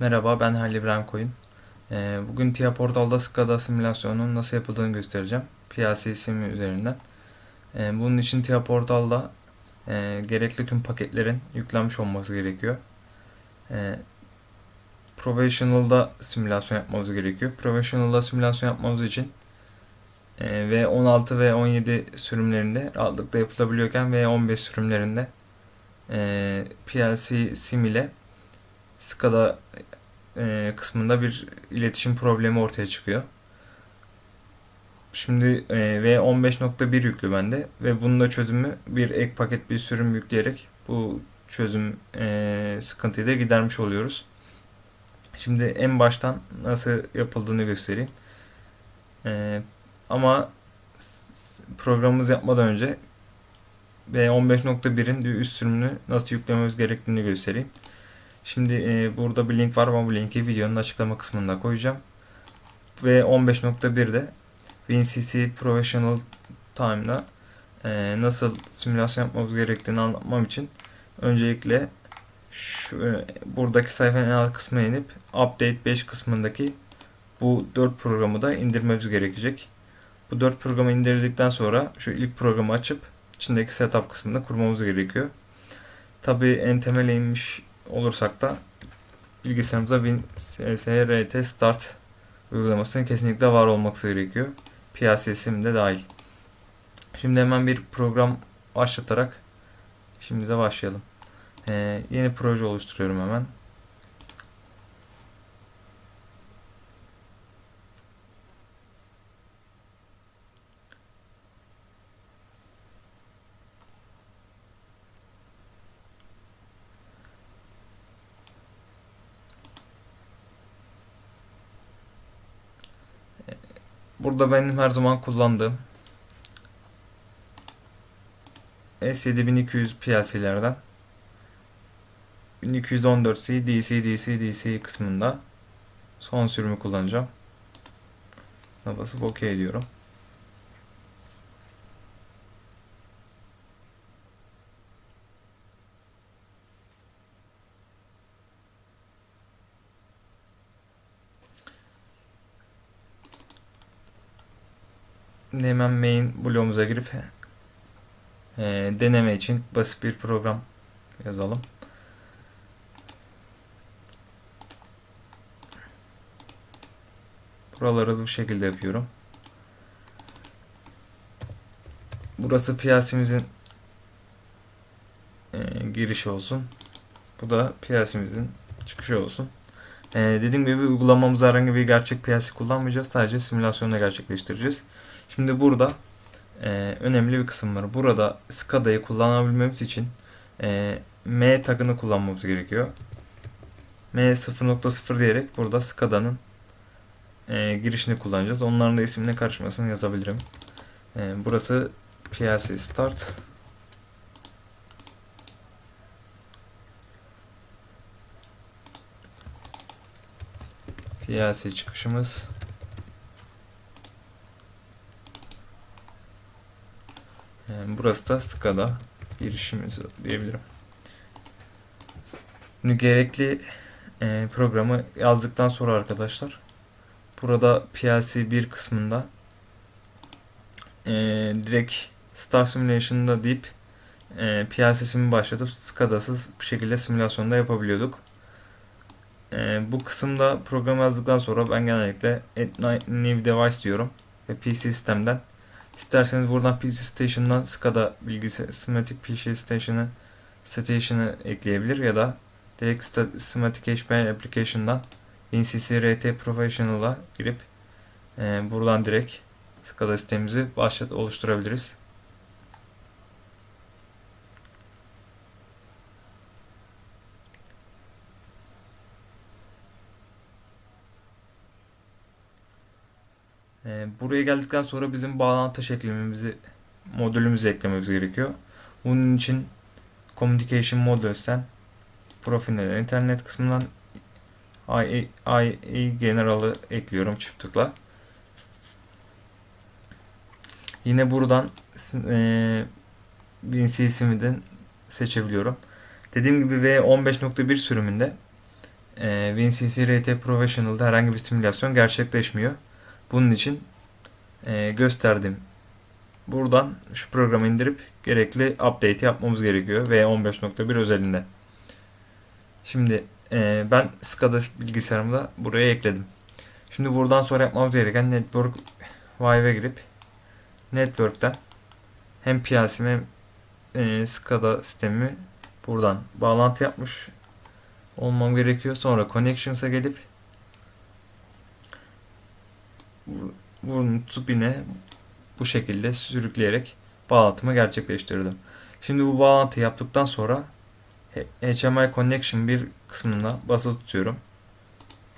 Merhaba ben Halil İbrahim Koyun. Ee, Bugün TIA Portal'da SCADA simülasyonunun nasıl yapıldığını göstereceğim. PLC sim üzerinden. Ee, Bunun için TIA Portal'da e, gerekli tüm paketlerin yüklenmiş olması gerekiyor. Ee, Professional'da simülasyon yapmamız gerekiyor. Professional'da simülasyon yapmamız için e, V16 ve 17 sürümlerinde rahatlıkla yapılabiliyorken V15 sürümlerinde e, PLC sim ile SCADA e, kısmında bir iletişim problemi ortaya çıkıyor. Şimdi e, V15.1 yüklü bende ve bunun da çözümü bir ek paket bir sürüm yükleyerek bu çözüm e, sıkıntıyı da gidermiş oluyoruz. Şimdi en baştan nasıl yapıldığını göstereyim. E, ama programımızı yapmadan önce V15.1'in üst sürümünü nasıl yüklememiz gerektiğini göstereyim. Şimdi e, burada bir link var. Ben bu linki videonun açıklama kısmında koyacağım. Ve 15.1'de WinCC Professional Time'da e, nasıl simülasyon yapmamız gerektiğini anlatmam için öncelikle şu e, buradaki sayfanın en alt kısmına inip Update 5 kısmındaki bu 4 programı da indirmemiz gerekecek. Bu 4 programı indirdikten sonra şu ilk programı açıp içindeki setup kısmında kurmamız gerekiyor. Tabii en temele inmiş olursak da bilgisayarımıza WinSRT Start uygulamasının kesinlikle var olması gerekiyor. PLC sim de dahil. Şimdi hemen bir program başlatarak şimdi de başlayalım. Ee, yeni proje oluşturuyorum hemen. Burada benim her zaman kullandığım S7200 PLC'lerden 1214C DC DC DC kısmında son sürümü kullanacağım. Basıp OK diyorum. Hemen main bloğumuza girip e, deneme için basit bir program yazalım. Buraları hızlı bir şekilde yapıyorum. Burası PLC'mizin e, girişi olsun. Bu da PLC'mizin çıkışı olsun. E, dediğim gibi uygulamamızda herhangi bir gerçek PLC kullanmayacağız. Sadece simülasyonla gerçekleştireceğiz. Şimdi burada e, önemli bir kısım var. Burada SCADA'yı kullanabilmemiz için e, M tagını kullanmamız gerekiyor. M 0.0 diyerek burada SCADA'nın e, girişini kullanacağız. Onların da isimine karışmasını yazabilirim. E, burası PLC Start. PLC çıkışımız. Burası da SCADA girişimiz diyebilirim. Şimdi gerekli e, programı yazdıktan sonra arkadaşlar burada PLC 1 kısmında e, direkt Star Simulation'da deyip e, simi başlatıp SCADA'sız bir şekilde simülasyonda yapabiliyorduk. E, bu kısımda program yazdıktan sonra ben genellikle Add New Device diyorum ve PC sistemden İsterseniz buradan PC Station'dan SCADA bilgisayar Schematic PC Station'ı ekleyebilir ya da direkt Schematic HPI Application'dan WinCC RT Professional'a girip e, buradan direkt SCADA sistemimizi başlat oluşturabiliriz. Ee, buraya geldikten sonra bizim bağlantı şeklimizi modülümüzü eklememiz gerekiyor. Bunun için Communication Modules'ten profiline internet kısmından IE, General'ı ekliyorum çift tıkla. Yine buradan e, WinCC'den seçebiliyorum. Dediğim gibi V15.1 sürümünde e, WinCC RT Professional'da herhangi bir simülasyon gerçekleşmiyor. Bunun için e, gösterdim. Buradan şu programı indirip gerekli update yapmamız gerekiyor V15.1 özelinde. Şimdi e, ben SCADA bilgisayarımda buraya ekledim. Şimdi buradan sonra yapmamız gereken Network Vive'e girip Network'ten hem PLC'mi hem e, SCADA sistemimi buradan bağlantı yapmış olmam gerekiyor. Sonra Connections'a gelip bunu tutup yine bu şekilde sürükleyerek bağlantımı gerçekleştirdim. Şimdi bu bağlantı yaptıktan sonra HMI Connection bir kısmına basılı tutuyorum.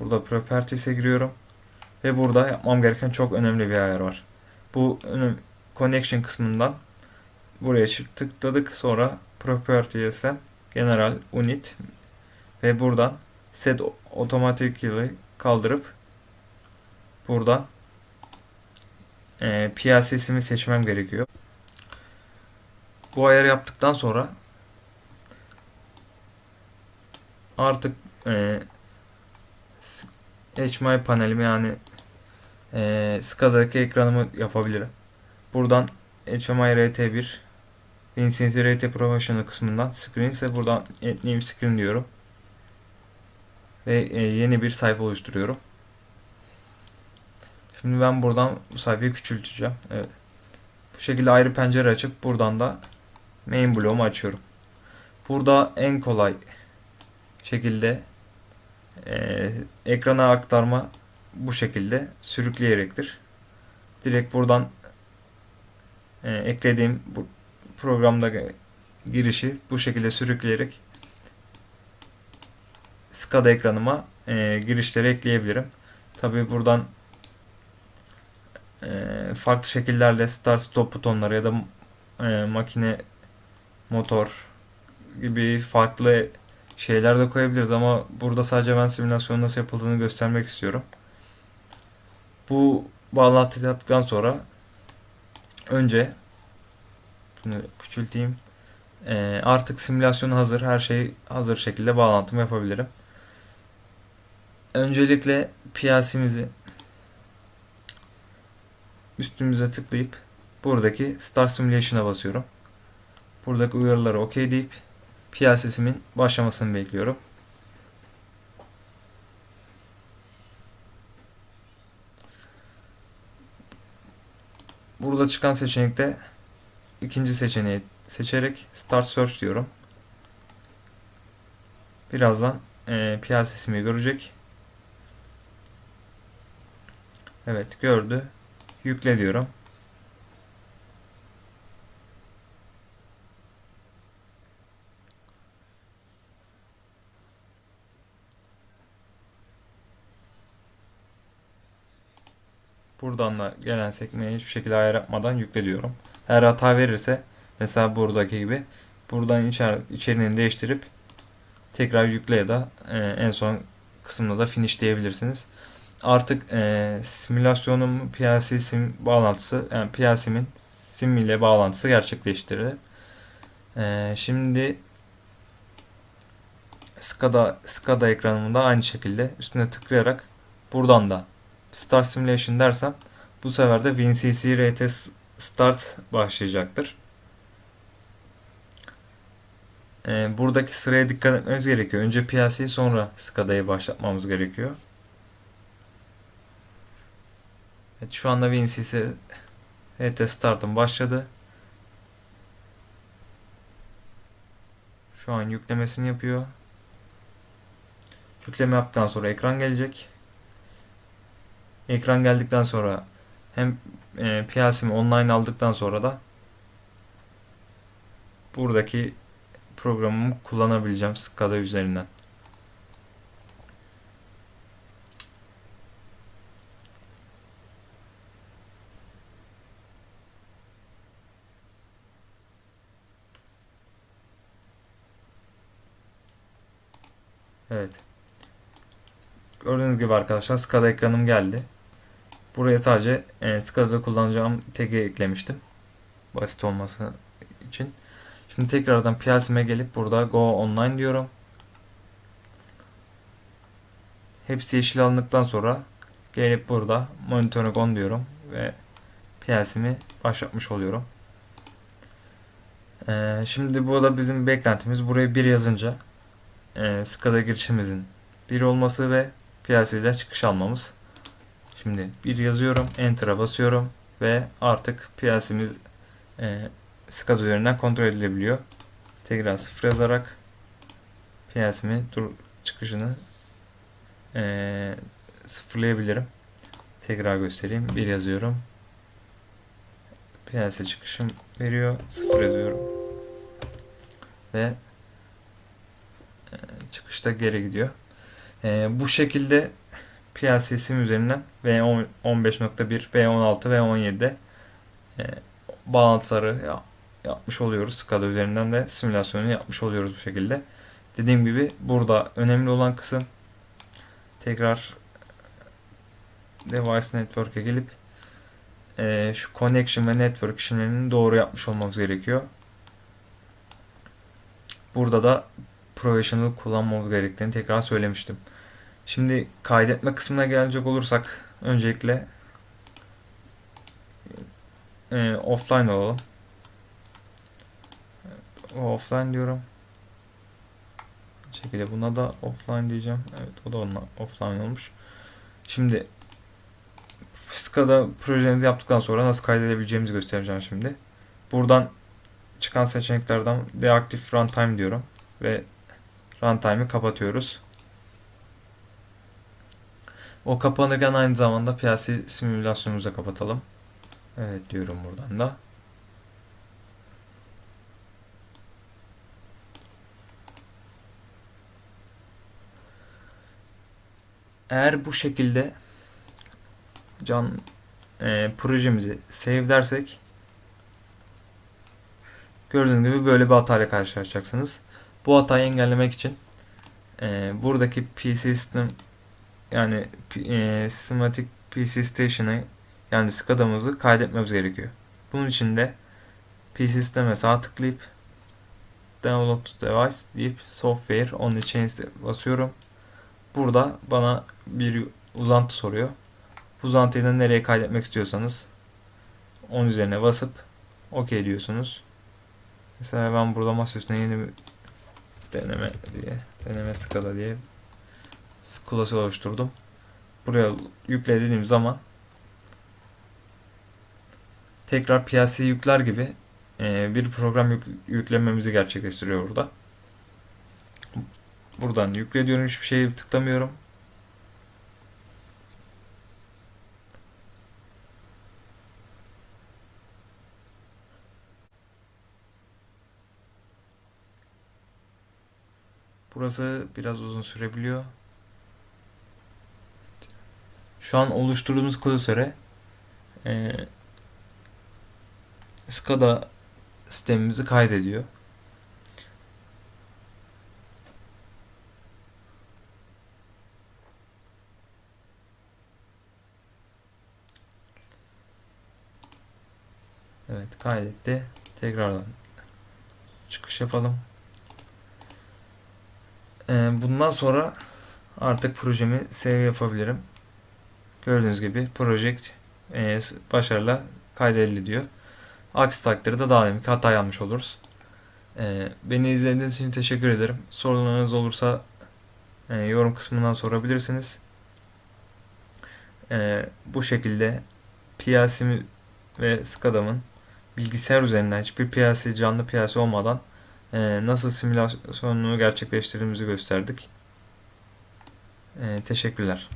Burada Properties'e giriyorum. Ve burada yapmam gereken çok önemli bir ayar var. Bu Connection kısmından buraya tıkladık. Sonra Properties'ten General Unit ve buradan Set Automatically kaldırıp buradan e, PLC'simi seçmem gerekiyor. Bu ayarı yaptıktan sonra artık e, HMI panelimi yani e, SCADA'daki ekranımı yapabilirim. Buradan HMI RT1 WinCC RT Professional kısmından Screen ise buradan New Screen diyorum. Ve e, yeni bir sayfa oluşturuyorum. Şimdi ben buradan bu sayfayı küçülteceğim. Evet. Bu şekilde ayrı pencere açıp buradan da main bloğumu açıyorum. Burada en kolay şekilde e, ekrana aktarma bu şekilde sürükleyerektir. Direkt buradan e, eklediğim bu programda girişi bu şekilde sürükleyerek SCADA ekranıma e, girişleri ekleyebilirim. Tabi buradan e, farklı şekillerle start stop butonları ya da e, makine motor gibi farklı şeyler de koyabiliriz ama burada sadece ben simülasyonun nasıl yapıldığını göstermek istiyorum. Bu bağlantı yaptıktan sonra önce bunu küçülteyim. Ee, artık simülasyon hazır. Her şey hazır şekilde bağlantımı yapabilirim. Öncelikle PLC'mizi üstümüze tıklayıp buradaki Start Simulation'a basıyorum. Buradaki uyarıları OK deyip PLC'simin başlamasını bekliyorum. Burada çıkan seçenekte ikinci seçeneği seçerek Start Search diyorum. Birazdan e, PLC'simi görecek. Evet gördü. Yükle diyorum. Buradan da gelen sekmeye hiçbir şekilde ayar yapmadan yükle diyorum. Eğer hata verirse mesela buradaki gibi buradan içer, içeriğini değiştirip tekrar yükle ya da e, en son kısımda da finish diyebilirsiniz artık e, simülasyonum PLC sim bağlantısı yani PLC'min sim ile bağlantısı gerçekleştirildi. E, şimdi SCADA, SCADA ekranımda aynı şekilde üstüne tıklayarak buradan da Start Simulation dersem bu sefer de WinCC RT Start başlayacaktır. E, buradaki sıraya dikkat etmemiz gerekiyor. Önce PLC'yi sonra SCADA'yı başlatmamız gerekiyor. Evet şu anda WinCC RT Start'ım başladı. Şu an yüklemesini yapıyor. Yükleme yaptıktan sonra ekran gelecek. Ekran geldikten sonra hem e, PLC'mi online aldıktan sonra da buradaki programımı kullanabileceğim SCADA üzerinden. Evet. Gördüğünüz gibi arkadaşlar SCADA ekranım geldi. Buraya sadece e, SCADA'da kullanacağım tag'i eklemiştim. Basit olması için. Şimdi tekrardan PLC'me gelip burada Go Online diyorum. hepsi yeşil alındıktan sonra gelip burada monitörü on diyorum ve PLC'mi başlatmış oluyorum. Ee, şimdi bu da bizim beklentimiz. Buraya bir yazınca e, SCADA girişimizin bir olması ve PLC'den çıkış almamız. Şimdi bir yazıyorum, Enter'a basıyorum ve artık PLC'miz e, SCADA üzerinden kontrol edilebiliyor. Tekrar sıfır yazarak dur çıkışını e, sıfırlayabilirim. Tekrar göstereyim. Bir yazıyorum. PLC çıkışım veriyor. Sıfır yazıyorum. Ve e, çıkışta geri gidiyor. E, bu şekilde PLC sim üzerinden V15.1, V16 ve V17'de e, bağlantıları ya, yapmış oluyoruz. SCADA üzerinden de simülasyonu yapmış oluyoruz bu şekilde. Dediğim gibi burada önemli olan kısım tekrar device network'e gelip e, şu connection ve network işlemlerini doğru yapmış olmamız gerekiyor. Burada da professional kullanmamız gerektiğini tekrar söylemiştim. Şimdi kaydetme kısmına gelecek olursak öncelikle e, offline olalım. Offline diyorum. şekilde buna da offline diyeceğim. Evet o da onunla offline olmuş. Şimdi Fiska'da projemizi yaptıktan sonra nasıl kaydedebileceğimizi göstereceğim şimdi. Buradan çıkan seçeneklerden deactive runtime diyorum ve runtime'ı kapatıyoruz. O kapanırken aynı zamanda PLC simülasyonumuzu da kapatalım. Evet diyorum buradan da. Eğer bu şekilde can e, projemizi save dersek gördüğünüz gibi böyle bir hatayla karşılaşacaksınız. Bu hatayı engellemek için e, buradaki PC System yani e, Systematic PC Station'ı yani SCADA'mızı kaydetmemiz gerekiyor. Bunun için de PC System'e sağ tıklayıp Download to Device deyip Software on the Change basıyorum. Burada bana bir uzantı soruyor. Uzantıyı da nereye kaydetmek istiyorsanız onun üzerine basıp OK diyorsunuz. Mesela ben burada masaüstüne yeni bir deneme diye deneme skala diye skalası oluşturdum. Buraya yükle dediğim zaman tekrar PLC yükler gibi e, bir program yük, yüklememizi gerçekleştiriyor burada. Buradan yükle diyorum hiçbir şeye tıklamıyorum. Burası biraz uzun sürebiliyor. Şu an oluşturduğumuz klasöre e, SCADA sistemimizi kaydediyor. Evet kaydetti. Tekrardan çıkış yapalım. Ee, bundan sonra artık projemi save yapabilirim. Gördüğünüz gibi project e, başarıyla kaydedildi diyor. Aksi takdirde daha demek hata yanmış oluruz. E, beni izlediğiniz için teşekkür ederim. Sorularınız olursa e, yorum kısmından sorabilirsiniz. E, bu şekilde PLC ve SCADA'mın bilgisayar üzerinden hiçbir PLC canlı PLC olmadan nasıl simülasyonunu gerçekleştirdiğimizi gösterdik. E, teşekkürler.